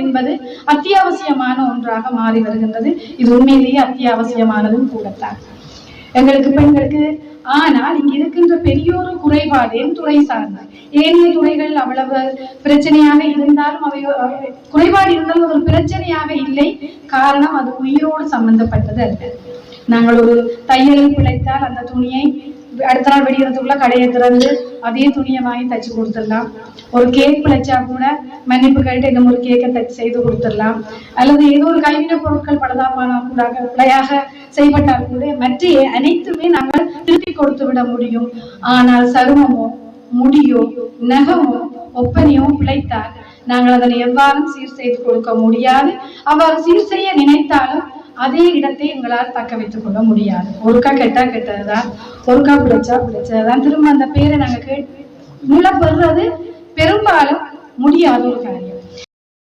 என்பது அத்தியாவசியமான ஒன்றாக மாறி வருகின்றது. இது உண்மையிலேயே அத்தியாவசியமானதும் கூடத்தான். எங்களுக்கு பெண்களுக்கு ஆனால் இங்க இருக்கின்ற பெரியோரு குறைபாடே துறை சார்ந்த. ஏனைய துறைகள் அவ்வளவு பிரச்சனையாக இருந்தாலும் அவை குறைபாடு இருந்தாலும் ஒரு பிரச்சனையாக இல்லை. காரணம் அது உயிரோடு சம்பந்தப்பட்டது அல்ல. நாங்கள் ஒரு தையலில் பிழைத்தால் அந்த துணியை அடுத்த நாள் வெடிக்கிறதுக்குள்ள கடையை திறந்து அதே துணியை வாங்கி தைச்சு கொடுத்துடலாம். ஒரு கேக் பிழைச்சா கூட மன்னிப்பு கேட்டு இன்னும் ஒரு கேக்கை தச்சு செய்து கொடுத்துடலாம். அல்லது ஏதோ ஒரு கைவினை பொருட்கள் பலதாப்பான கூட பிழையாக செய்யப்பட்டால் கூட மற்ற அனைத்துமே நாங்கள் திருப்பி கொடுத்து விட முடியும். ஆனால் சருமமோ முடியோ நகமோ ஒப்பனையோ பிழைத்தால் நாங்கள் அதனை எவ்வாறும் சீர் செய்து கொடுக்க முடியாது. அவ்வாறு சீர் செய்ய நினைத்தாலும் அதே இடத்தை எங்களால் தக்க வைத்துக் கொள்ள முடியாது. ஒருக்கா கெட்டா கெட்டதுதான். ஒருக்கா பிழைச்சா பிழைச்சதுதான் திரும்ப அந்த பேரை நாங்க கேட்டு முள்ள பெரும்பாலும் முடியாத ஒரு காரியம்.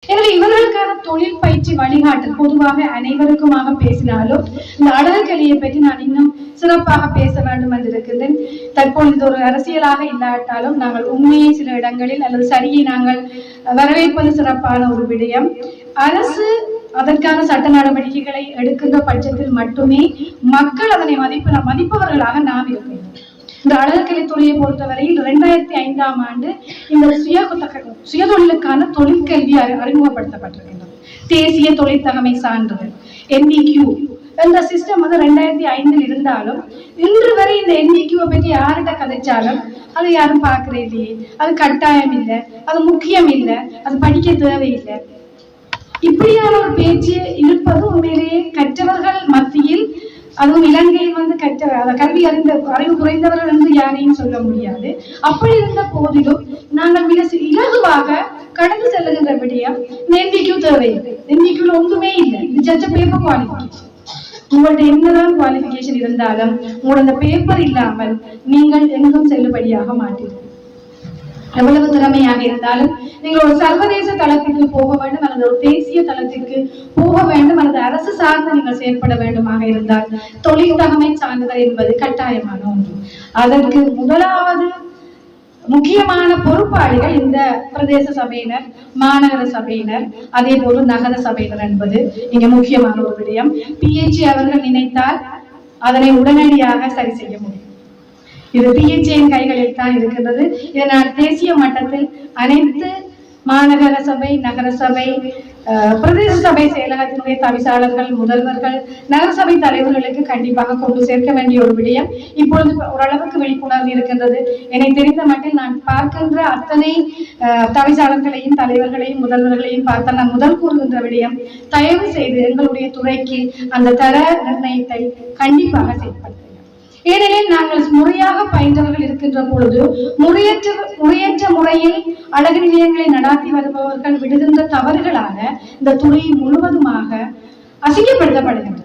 எனவே இவர்களுக்கான தொழில் பயிற்சி வழிகாட்டல் பொதுவாக அனைவருக்குமாக பேசினாலும் இந்த அடல்கலியை பற்றி நான் இன்னும் சிறப்பாக பேச வேண்டும் என்று இருக்கின்றேன். தற்பொழுது ஒரு அரசியலாக இல்லாட்டாலும் நாங்கள் உண்மையை சில இடங்களில் அல்லது சரியை நாங்கள் வரவேற்பது சிறப்பான ஒரு விடயம். அரசு அதற்கான சட்ட நடவடிக்கைகளை எடுக்கின்ற பட்சத்தில் மட்டுமே மக்கள் அதனை மதிப்பு மதிப்பவர்களாக நாம் இருப்போம் இந்த அழகுக்கலைத்துறையை பொறுத்தவரையில் இரண்டாயிரத்தி ஐந்தாம் ஆண்டு இந்த சுய சுயதொழிலுக்கான தொழிற்கல்வி அறிமுகப்படுத்தப்பட்டிருக்கின்றது. தேசிய தொழிற்தகமை சான்றிதழ் NVQ இந்த சிஸ்டம் வந்து ரெண்டாயிரத்தி ஐந்தில் இருந்தாலும் இன்று வரை இந்த எண்ணிக்கையை பற்றி யார்கிட்ட கதைச்சாலும் அதை யாரும் பார்க்கறது இல்லையே அது கட்டாயம் இல்லை அது முக்கியம் இல்லை அது படிக்க தேவையில்லை. இப்படியான ஒரு பேச்சு இருப்பது உண்மையிலேயே கற்றவர்கள் மத்தியில் அதுவும் இலங்கையில் வந்து கற்ற அதை கல்வி அறிந்த அறிவு குறைந்தவர்கள் என்று யாரையும் சொல்ல முடியாது. அப்படி இருந்த போதிலும் நாங்கள் மிக இலகுவாக கடந்து செல்லுகின்ற விடயம் என்விக்யூ தேவையில்லை என்விக்யூல ஒன்றுமே இல்லை. இது ஜட்ஜ பேப்பர் குவாலிஃபிகேஷன் உங்கள்ட்ட என்னதான் குவாலிஃபிகேஷன் இருந்தாலும் உங்களோட அந்த பேப்பர் இல்லாமல் நீங்கள் எங்கும் செல்லுபடியாக மாட்டீர்கள். எவ்வளவு திறமையாக இருந்தாலும் நீங்கள் ஒரு சர்வதேச தளத்திற்கு போக வேண்டும் அல்லது ஒரு தேசிய தளத்திற்கு போக வேண்டும் அல்லது அரசு சார்ந்து நீங்கள் செயற்பட வேண்டுமாக இருந்தால் தொழில் தகமை சான்றிதழ் என்பது கட்டாயமான ஒன்று. அதற்கு முதலாவது முக்கியமான பொறுப்பாளிகள் இந்த பிரதேச சபையினர் மாநகர சபையினர் அதே போல நகர சபையினர் என்பது இங்க முக்கியமான ஒரு விடயம். பிஹெச்சி அவர்கள் நினைத்தால் அதனை உடனடியாக சரி செய்ய முடியும். இது பிஹெச்ஏன் கைகளில் தான் இருக்கின்றது. இதனால் தேசிய மட்டத்தில் அனைத்து மாநகர சபை நகரசபை பிரதேச சபை செயலகத்தினுடைய தவிசாளர்கள் முதல்வர்கள் நகரசபை தலைவர்களுக்கு கண்டிப்பாக கொண்டு சேர்க்க வேண்டிய ஒரு விடயம் இப்பொழுது ஓரளவுக்கு விழிப்புணர்வு இருக்கின்றது. என்னை தெரிந்த மட்டில் நான் பார்க்கின்ற அத்தனை தவிசாளர்களையும் தலைவர்களையும் முதல்வர்களையும் பார்த்தால் நான் முதல் கூறுகின்ற விடயம் தயவு செய்து எங்களுடைய துறைக்கு அந்த தர நிர்ணயத்தை கண்டிப்பாக செயல்படுத்த ஏனெனில் நாங்கள் முறையாக பயின்றவர்கள் இருக்கின்ற பொழுது முறையற்ற முறையற்ற முறையில் அழகு நிலையங்களை நடாத்தி வருபவர்கள் விடுகின்ற தவறுகளாக இந்த துறை முழுவதுமாக அசிங்கப்படுத்தப்படுகின்றது